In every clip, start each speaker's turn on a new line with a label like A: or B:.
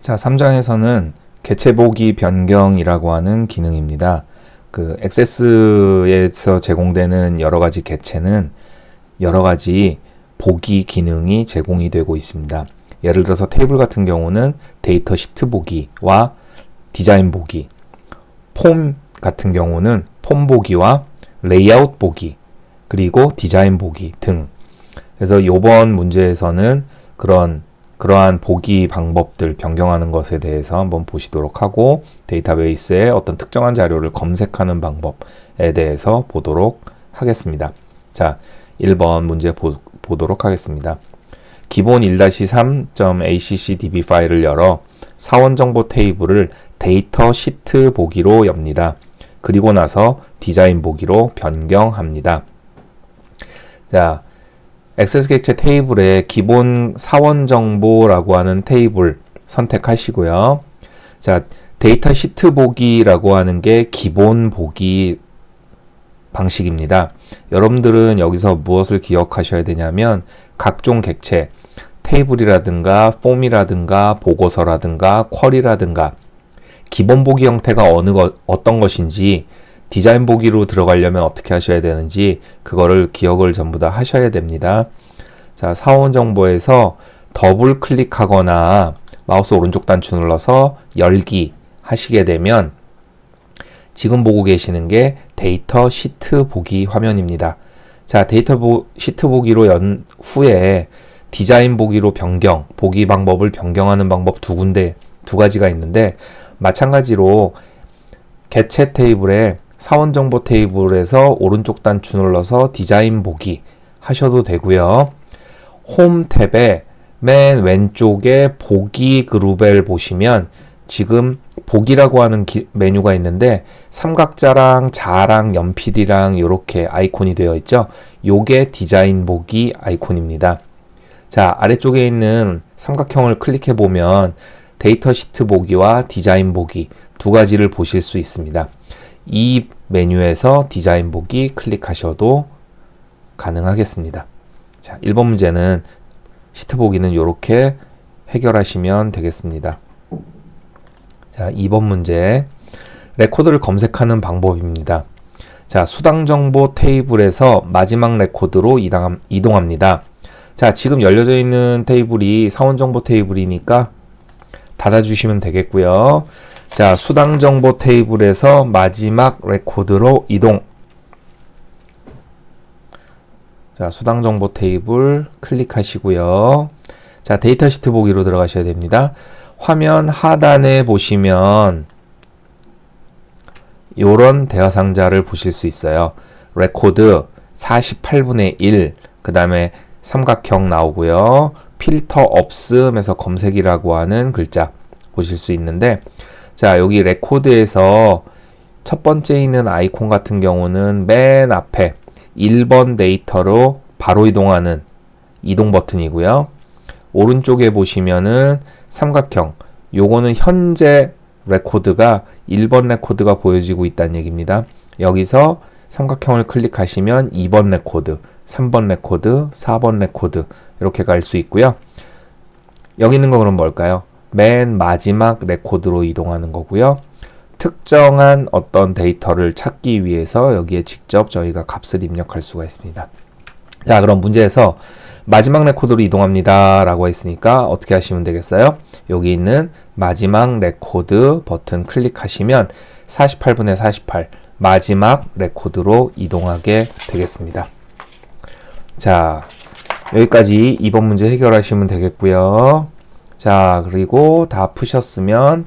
A: 자, 3장에서는 개체 보기 변경이라고 하는 기능입니다. 그 액세스에서 제공되는 여러 가지 개체는 여러 가지 보기 기능이 제공이 되고 있습니다. 예를 들어서 테이블 같은 경우는 데이터 시트 보기와 디자인 보기, 폼 같은 경우는 폼 보기와 레이아웃 보기, 그리고 디자인 보기 등. 그래서 이번 문제에서는 그런 그러한 보기 방법들 변경하는 것에 대해서 한번 보시도록 하고 데이터베이스에 어떤 특정한 자료를 검색하는 방법에 대해서 보도록 하겠습니다. 자, 1번 문제 보, 보도록 하겠습니다. 기본 1-3.accdb 파일을 열어 사원 정보 테이블을 데이터 시트 보기로 엽니다. 그리고 나서 디자인 보기로 변경합니다. 자, 액세스 객체 테이블에 기본 사원 정보라고 하는 테이블 선택하시고요. 자, 데이터 시트 보기라고 하는 게 기본 보기 방식입니다. 여러분들은 여기서 무엇을 기억하셔야 되냐면 각종 객체, 테이블이라든가 폼이라든가 보고서라든가 쿼리라든가 기본 보기 형태가 어느 것, 어떤 것인지 디자인 보기로 들어가려면 어떻게 하셔야 되는지 그거를 기억을 전부 다 하셔야 됩니다. 자, 사원 정보에서 더블 클릭하거나 마우스 오른쪽 단추 눌러서 열기 하시게 되면 지금 보고 계시는 게 데이터 시트 보기 화면입니다. 자, 데이터 보, 시트 보기로 연 후에 디자인 보기로 변경, 보기 방법을 변경하는 방법 두 군데, 두 가지가 있는데, 마찬가지로 개체 테이블에 사원 정보 테이블에서 오른쪽 단추 눌러서 디자인 보기 하셔도 되고요. 홈 탭에 맨 왼쪽에 보기 그룹을 보시면 지금 보기라고 하는 기, 메뉴가 있는데 삼각자랑 자랑 연필이랑 이렇게 아이콘이 되어 있죠. 요게 디자인 보기 아이콘입니다. 자, 아래쪽에 있는 삼각형을 클릭해 보면 데이터 시트 보기와 디자인 보기 두 가지를 보실 수 있습니다. 이 메뉴에서 디자인 보기 클릭하셔도 가능하겠습니다. 자, 1번 문제는 시트 보기는 이렇게 해결하시면 되겠습니다. 자, 2번 문제. 레코드를 검색하는 방법입니다. 자, 수당 정보 테이블에서 마지막 레코드로 이동합니다. 자, 지금 열려져 있는 테이블이 사원 정보 테이블이니까 닫아주시면 되겠고요. 자, 수당 정보 테이블에서 마지막 레코드로 이동. 자, 수당 정보 테이블 클릭하시고요. 자, 데이터 시트 보기로 들어가셔야 됩니다. 화면 하단에 보시면 요런 대화 상자를 보실 수 있어요. 레코드 48분의 1, 그 다음에 삼각형 나오고요. 필터 없음에서 검색이라고 하는 글자 보실 수 있는데 자, 여기 레코드에서 첫 번째 있는 아이콘 같은 경우는 맨 앞에 1번 데이터로 바로 이동하는 이동 버튼이고요. 오른쪽에 보시면은 삼각형. 요거는 현재 레코드가 1번 레코드가 보여지고 있다는 얘기입니다. 여기서 삼각형을 클릭하시면 2번 레코드, 3번 레코드, 4번 레코드 이렇게 갈 수 있고요. 여기 있는 거 그럼 뭘까요? 맨 마지막 레코드로 이동하는 거고요. 특정한 어떤 데이터를 찾기 위해서 여기에 직접 저희가 값을 입력할 수가 있습니다. 자, 그럼 문제에서 마지막 레코드로 이동합니다. 라고 했으니까 어떻게 하시면 되겠어요? 여기 있는 마지막 레코드 버튼 클릭하시면 48분의 48 마지막 레코드로 이동하게 되겠습니다. 자, 여기까지 2번 문제 해결하시면 되겠고요. 자, 그리고 다 푸셨으면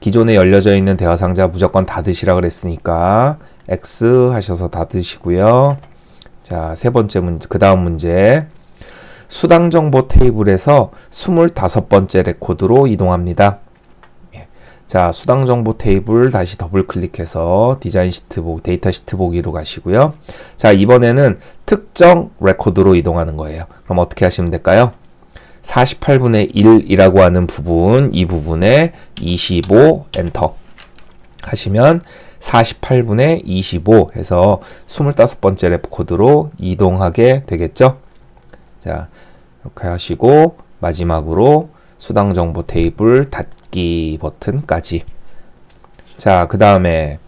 A: 기존에 열려져 있는 대화 상자 무조건 닫으시라 그랬으니까 X 하셔서 닫으시고요. 자, 세 번째 문제, 그 다음 문제. 수당 정보 테이블에서 25번째 레코드로 이동합니다. 예. 자, 수당 정보 테이블 다시 더블 클릭해서 디자인 시트 보기, 데이터 시트 보기로 가시고요. 자, 이번에는 특정 레코드로 이동하는 거예요. 그럼 어떻게 하시면 될까요? 48분의 1이라고 하는 부분, 이 부분에 25 엔터 하시면 48분의 25 해서 25번째 랩 코드로 이동하게 되겠죠. 자, 이렇게 하시고 마지막으로 수당 정보 테이블 닫기 버튼까지. 자, 그 다음에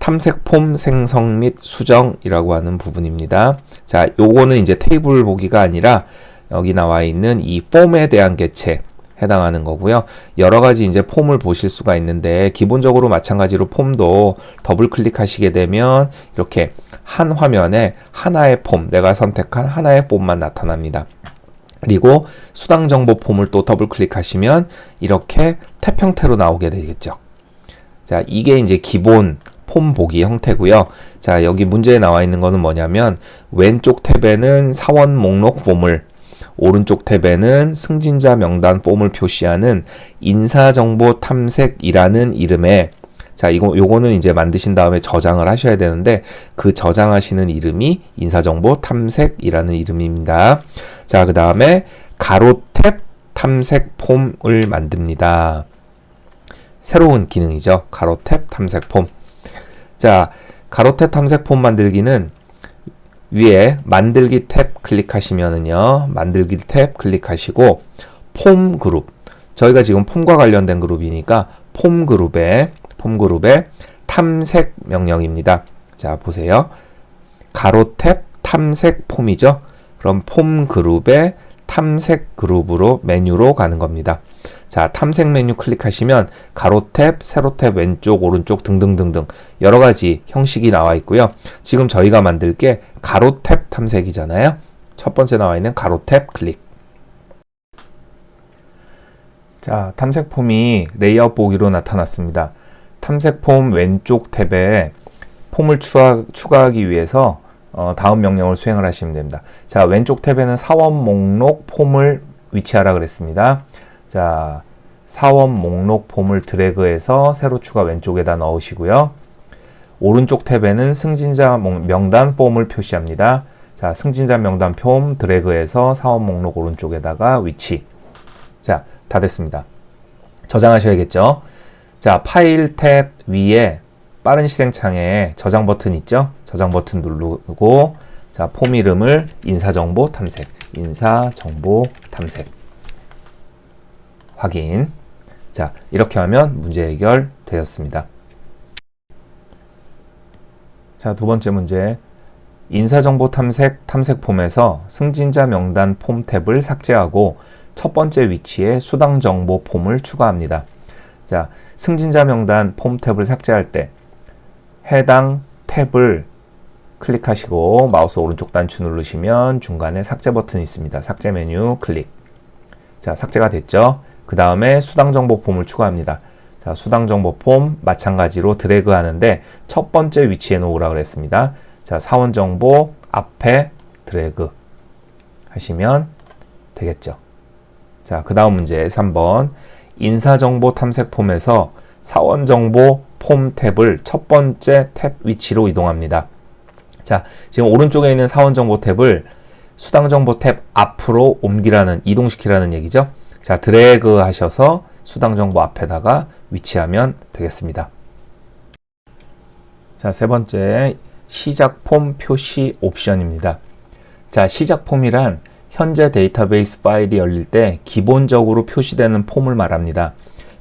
A: 탐색 폼 생성 및 수정이라고 하는 부분입니다. 자, 요거는 이제 테이블 보기가 아니라 여기 나와 있는 이 폼에 대한 개체 해당하는 거고요. 여러 가지 이제 폼을 보실 수가 있는데 기본적으로 마찬가지로 폼도 더블 클릭하시게 되면 이렇게 한 화면에 하나의 폼, 내가 선택한 하나의 폼만 나타납니다. 그리고 수당 정보 폼을 또 더블 클릭하시면 이렇게 탭 형태로 나오게 되겠죠. 자, 이게 이제 기본 폼 보기 형태고요. 자, 여기 문제에 나와 있는 거는 뭐냐면 왼쪽 탭에는 사원 목록 폼을 오른쪽 탭에는 승진자 명단 폼을 표시하는 인사정보 탐색이라는 이름의 자, 이거 요거는 이제 만드신 다음에 저장을 하셔야 되는데 그 저장하시는 이름이 인사정보 탐색이라는 이름입니다. 자, 그 다음에 가로 탭 탐색 폼을 만듭니다. 새로운 기능이죠. 가로 탭 탐색 폼. 자, 가로 탭 탐색 폼 만들기는 위에 만들기 탭 클릭하시면은요. 만들기 탭 클릭하시고 폼 그룹. 저희가 지금 폼과 관련된 그룹이니까 폼 그룹에 폼 그룹에 탐색 명령입니다. 자, 보세요. 가로 탭 탐색 폼이죠. 그럼 폼 그룹에 탐색 그룹으로 메뉴로 가는 겁니다. 자, 탐색 메뉴 클릭하시면 가로 탭, 세로 탭, 왼쪽, 오른쪽 등등등등 여러 가지 형식이 나와 있고요. 지금 저희가 만들 게 가로 탭 탐색이잖아요. 첫 번째 나와 있는 가로 탭 클릭. 자, 탐색 폼이 레이아웃 보기로 나타났습니다. 탐색 폼 왼쪽 탭에 폼을 추가, 추가하기 위해서 어, 다음 명령을 수행을 하시면 됩니다. 자, 왼쪽 탭에는 사원 목록 폼을 위치하라 그랬습니다. 자, 사원 목록 폼을 드래그해서 세로 추가 왼쪽에다 넣으시고요. 오른쪽 탭에는 승진자 명단 폼을 표시합니다. 자, 승진자 명단 폼 드래그해서 사원 목록 오른쪽에다가 위치. 자, 다 됐습니다. 저장하셔야겠죠? 자, 파일 탭 위에 빠른 실행 창에 저장 버튼 있죠? 저장 버튼 누르고 자, 폼 이름을 인사정보 탐색, 인사정보 탐색. 확인. 자, 이렇게 하면 문제 해결 되었습니다. 자, 두 번째 문제. 인사정보 탐색 탐색 폼에서 승진자 명단 폼 탭을 삭제하고 첫 번째 위치에 수당 정보 폼을 추가합니다. 자, 승진자 명단 폼 탭을 삭제할 때 해당 탭을 클릭하시고 마우스 오른쪽 단추 누르시면 중간에 삭제 버튼이 있습니다. 삭제 메뉴 클릭. 자, 삭제가 됐죠? 그 다음에 수당 정보 폼을 추가합니다. 자, 수당 정보 폼 마찬가지로 드래그 하는데 첫 번째 위치에 놓으라 그랬습니다. 자, 사원 정보 앞에 드래그 하시면 되겠죠. 자, 그 다음 문제 3번. 인사정보 탐색 폼에서 사원 정보 폼 탭을 첫 번째 탭 위치로 이동합니다. 자, 지금 오른쪽에 있는 사원 정보 탭을 수당 정보 탭 앞으로 옮기라는 이동시키라는 얘기죠. 자, 드래그 하셔서 수당 정보 앞에다가 위치하면 되겠습니다. 자, 세 번째 시작 폼 표시 옵션입니다. 자, 시작 폼이란 현재 데이터베이스 파일이 열릴 때 기본적으로 표시되는 폼을 말합니다.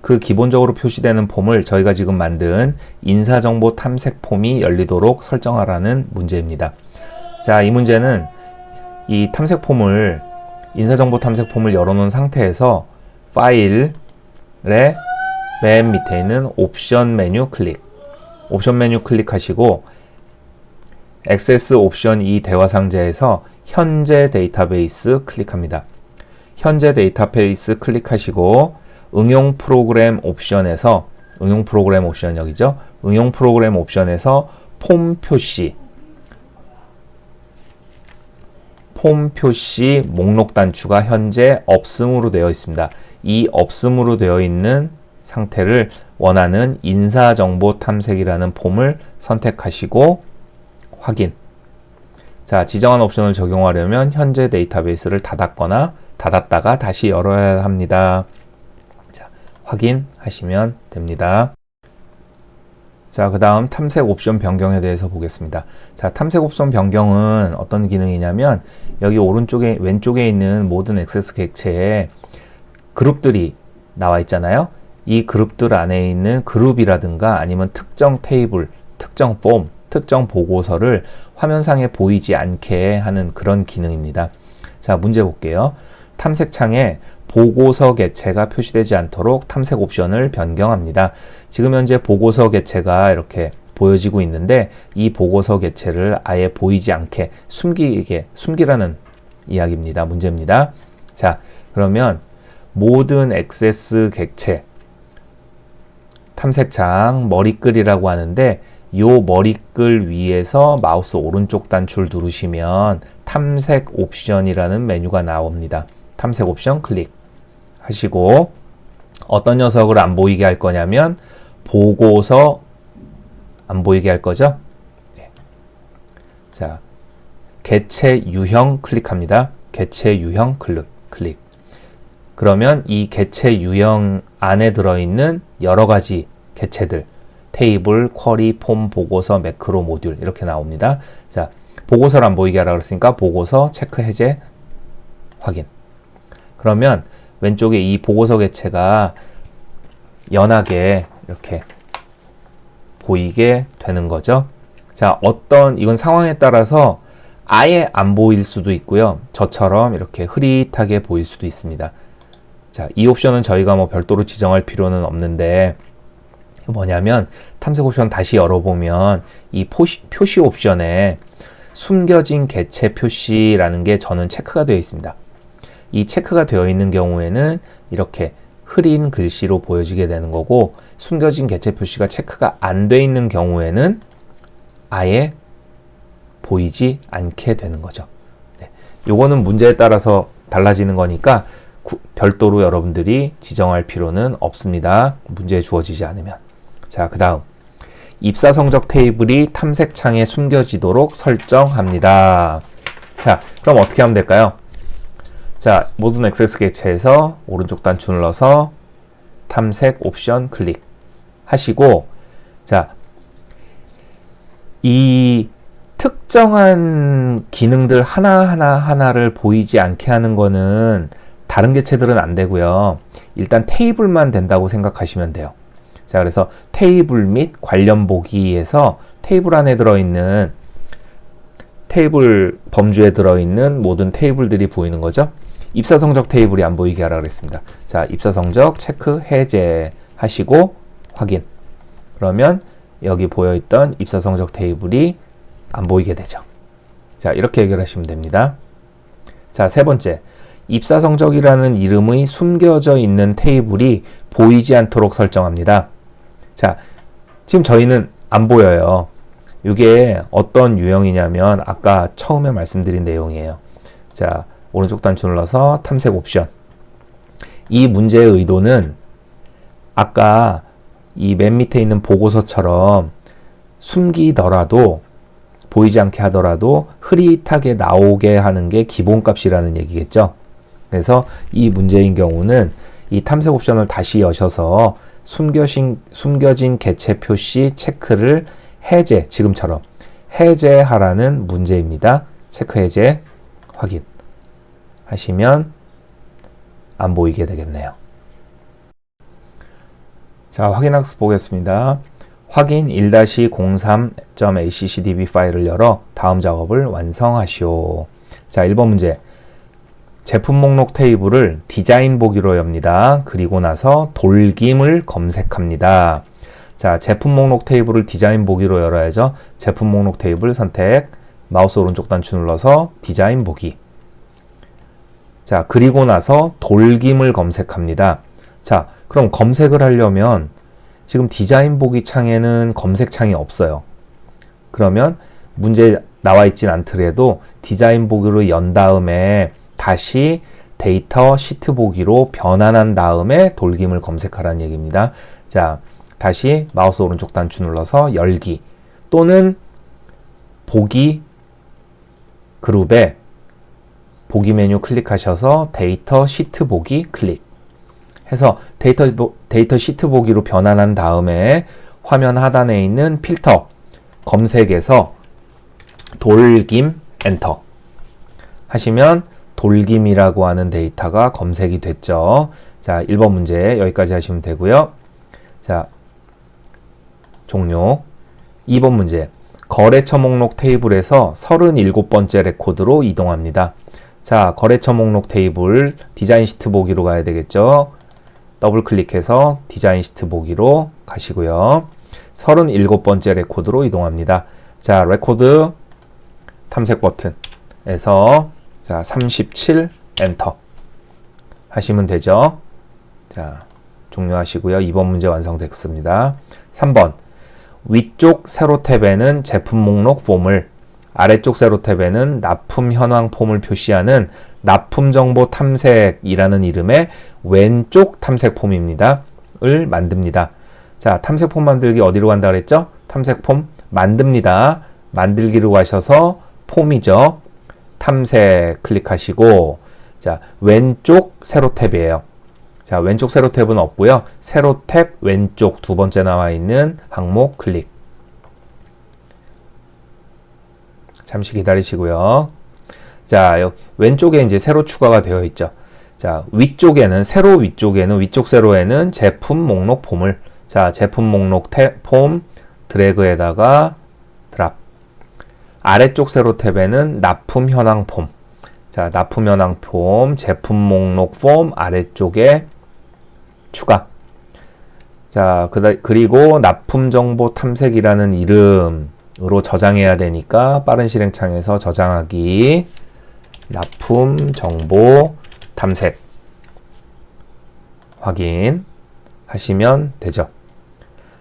A: 그 기본적으로 표시되는 폼을 저희가 지금 만든 인사정보 탐색 폼이 열리도록 설정하라는 문제입니다. 자, 이 문제는 이 탐색 폼을 인사정보 탐색 폼을 열어놓은 상태에서 파일의 맨 밑에 있는 옵션 메뉴 클릭 옵션 메뉴 클릭하시고 액세스 옵션 이 대화 상자에서 현재 데이터베이스 클릭합니다. 현재 데이터베이스 클릭하시고 응용 프로그램 옵션에서 응용 프로그램 옵션 여기죠. 응용 프로그램 옵션에서 폼 표시 폼 표시 목록 단추가 현재 없음으로 되어 있습니다. 이 없음으로 되어 있는 상태를 원하는 인사정보 탐색이라는 폼을 선택하시고 확인. 자, 지정한 옵션을 적용하려면 현재 데이터베이스를 닫았거나 닫았다가 다시 열어야 합니다. 자, 확인하시면 됩니다. 자, 그 다음 탐색 옵션 변경에 대해서 보겠습니다. 자, 탐색 옵션 변경은 어떤 기능이냐면 여기 오른쪽에 왼쪽에 있는 모든 액세스 객체에 그룹들이 나와 있잖아요. 이 그룹들 안에 있는 그룹이라든가 아니면 특정 테이블, 특정 폼, 특정 보고서를 화면상에 보이지 않게 하는 그런 기능입니다. 자, 문제 볼게요. 탐색창에 보고서 개체가 표시되지 않도록 탐색 옵션을 변경합니다. 지금 현재 보고서 개체가 이렇게 보여지고 있는데 이 보고서 개체를 아예 보이지 않게 숨기게 숨기라는 이야기입니다. 문제입니다. 자, 그러면 모든 액세스 객체 탐색창 머리글이라고 하는데 요 머리글 위에서 마우스 오른쪽 단추를 누르시면 탐색 옵션이라는 메뉴가 나옵니다. 탐색 옵션 클릭 하시고 어떤 녀석을 안 보이게 할 거냐면 보고서 안 보이게 할 거죠. 네. 자, 개체 유형 클릭합니다. 개체 유형 클릭. 클릭. 그러면 이 개체 유형 안에 들어있는 여러 가지 개체들, 테이블, 쿼리, 폼, 보고서, 매크로, 모듈 이렇게 나옵니다. 자, 보고서를 안 보이게 하라 그랬으니까 보고서 체크 해제 확인. 그러면 왼쪽에 이 보고서 개체가 연하게 이렇게 보이게 되는 거죠. 자, 어떤 이건 상황에 따라서 아예 안 보일 수도 있고요. 저처럼 이렇게 흐릿하게 보일 수도 있습니다. 자, 이 옵션은 저희가 뭐 별도로 지정할 필요는 없는데 뭐냐면 탐색 옵션 다시 열어보면 이 표시, 표시 옵션에 숨겨진 개체 표시라는 게 저는 체크가 되어 있습니다. 이 체크가 되어 있는 경우에는 이렇게 흐린 글씨로 보여지게 되는 거고 숨겨진 개체 표시가 체크가 안 돼 있는 경우에는 아예 보이지 않게 되는 거죠. 네. 요거는 문제에 따라서 달라지는 거니까 구, 별도로 여러분들이 지정할 필요는 없습니다. 문제에 주어지지 않으면. 자, 그 다음. 입사 성적 테이블이 탐색창에 숨겨지도록 설정합니다. 자, 그럼 어떻게 하면 될까요? 자, 모든 액세스 개체에서 오른쪽 단추 눌러서 탐색 옵션 클릭 하시고 자, 이 특정한 기능들 하나하나 하나를 보이지 않게 하는 거는 다른 개체들은 안 되고요. 일단 테이블만 된다고 생각하시면 돼요. 자, 그래서 테이블 및 관련 보기에서 테이블 안에 들어있는 테이블 범주에 들어있는 모든 테이블들이 보이는 거죠. 입사 성적 테이블이 안 보이게 하라 그랬습니다. 자, 입사 성적 체크 해제 하시고 확인. 그러면 여기 보여 있던 입사 성적 테이블이 안 보이게 되죠. 자, 이렇게 해결하시면 됩니다. 자, 세 번째. 입사 성적이라는 이름의 숨겨져 있는 테이블이 보이지 않도록 설정합니다. 자, 지금 저희는 안 보여요. 이게 어떤 유형이냐면 아까 처음에 말씀드린 내용이에요. 자, 오른쪽 단추 눌러서 탐색 옵션. 이 문제의 의도는 아까 이 맨 밑에 있는 보고서처럼 숨기더라도 보이지 않게 하더라도 흐릿하게 나오게 하는 게 기본값이라는 얘기겠죠. 그래서 이 문제인 경우는 이 탐색 옵션을 다시 여셔서 숨겨진, 숨겨진 개체 표시 체크를 해제, 지금처럼 해제하라는 문제입니다. 체크 해제 확인. 하시면 안 보이게 되겠네요. 자, 확인 학습 보겠습니다. 확인 1-03.accdb 파일을 열어 다음 작업을 완성하시오. 자, 1번 문제. 제품 목록 테이블을 디자인 보기로 엽니다. 그리고 나서 돌김을 검색합니다. 자, 제품 목록 테이블을 디자인 보기로 열어야죠. 제품 목록 테이블 선택, 마우스 오른쪽 단추 눌러서 디자인 보기. 자, 그리고 나서 돌김을 검색합니다. 자, 그럼 검색을 하려면 지금 디자인 보기 창에는 검색 창이 없어요. 그러면 문제 나와 있진 않더라도 디자인 보기로 연 다음에 다시 데이터 시트 보기로 변환한 다음에 돌김을 검색하라는 얘기입니다. 자, 다시 마우스 오른쪽 단추 눌러서 열기 또는 보기 그룹에 보기 메뉴 클릭하셔서 데이터 시트 보기 클릭 해서 데이터, 데이터 시트 보기로 변환한 다음에 화면 하단에 있는 필터 검색에서 돌김 엔터 하시면 돌김이라고 하는 데이터가 검색이 됐죠. 자, 1번 문제 여기까지 하시면 되고요. 자, 종료. 2번 문제. 거래처 목록 테이블에서 37번째 레코드로 이동합니다. 자, 거래처 목록 테이블 디자인 시트 보기로 가야 되겠죠. 더블 클릭해서 디자인 시트 보기로 가시고요. 37번째 레코드로 이동합니다. 자, 레코드 탐색 버튼에서 자, 37 엔터 하시면 되죠. 자, 종료하시고요. 2번 문제 완성됐습니다. 3번. 위쪽 세로 탭에는 제품 목록 폼을 아래쪽 세로 탭에는 납품 현황 폼을 표시하는 납품 정보 탐색이라는 이름의 왼쪽 탐색 폼입니다. 을 만듭니다. 자, 탐색 폼 만들기 어디로 간다 그랬죠? 탐색 폼 만듭니다. 만들기로 가셔서 폼이죠. 탐색 클릭하시고 자, 왼쪽 세로 탭이에요. 자, 왼쪽 세로 탭은 없고요. 세로 탭 왼쪽 두 번째 나와 있는 항목 클릭. 잠시 기다리시고요. 자, 여기 왼쪽에 이제 세로 추가가 되어 있죠. 자, 위쪽에는 세로 위쪽에는 위쪽 세로에는 제품 목록 폼을 자, 제품 목록 탭, 폼 드래그에다가 드랍. 아래쪽 세로 탭에는 납품 현황 폼. 자, 납품 현황 폼, 제품 목록 폼 아래쪽에 추가. 자, 그다, 그리고 납품 정보 탐색이라는 이름으 로 저장해야 되니까 빠른 실행창에서 저장하기. 납품 정보 탐색. 확인 하시면 되죠.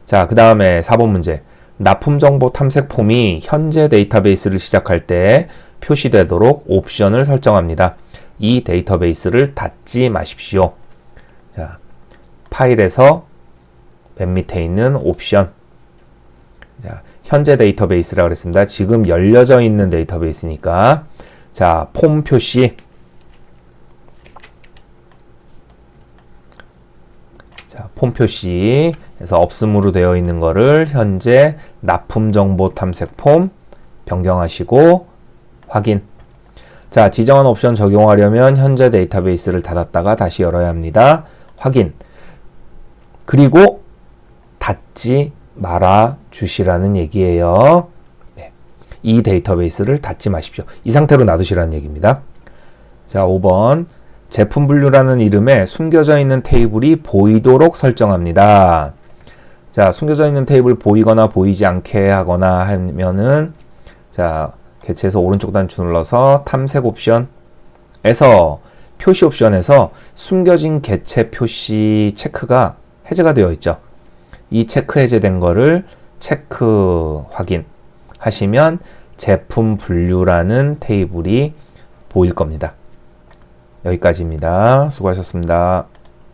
A: 자, 그 다음에 4번 문제. 납품 정보 탐색 폼이 현재 데이터베이스를 시작할 때 표시되도록 옵션을 설정합니다. 이 데이터베이스를 닫지 마십시오. 자, 파일에서 맨 밑에 있는 옵션. 자, 현재 데이터베이스라고 그랬습니다. 지금 열려져 있는 데이터베이스니까. 자, 폼 표시. 자, 폼 표시에서 없음으로 되어 있는 거를 현재 납품 정보 탐색 폼 변경하시고 확인. 자, 지정한 옵션 적용하려면 현재 데이터베이스를 닫았다가 다시 열어야 합니다. 확인. 그리고 닫지 말아 주시라는 얘기예요. 네. 이 데이터베이스를 닫지 마십시오. 이 상태로 놔두시라는 얘기입니다. 자, 5번. 제품 분류라는 이름에 숨겨져 있는 테이블이 보이도록 설정합니다. 자, 숨겨져 있는 테이블 보이거나 보이지 않게 하거나 하면은 자, 개체에서 오른쪽 단추 눌러서 탐색 옵션에서 표시 옵션에서 숨겨진 개체 표시 체크가 해제가 되어 있죠. 이 체크 해제된 거를 체크 확인 하시면 제품 분류라는 테이블이 보일 겁니다. 여기까지입니다. 수고하셨습니다.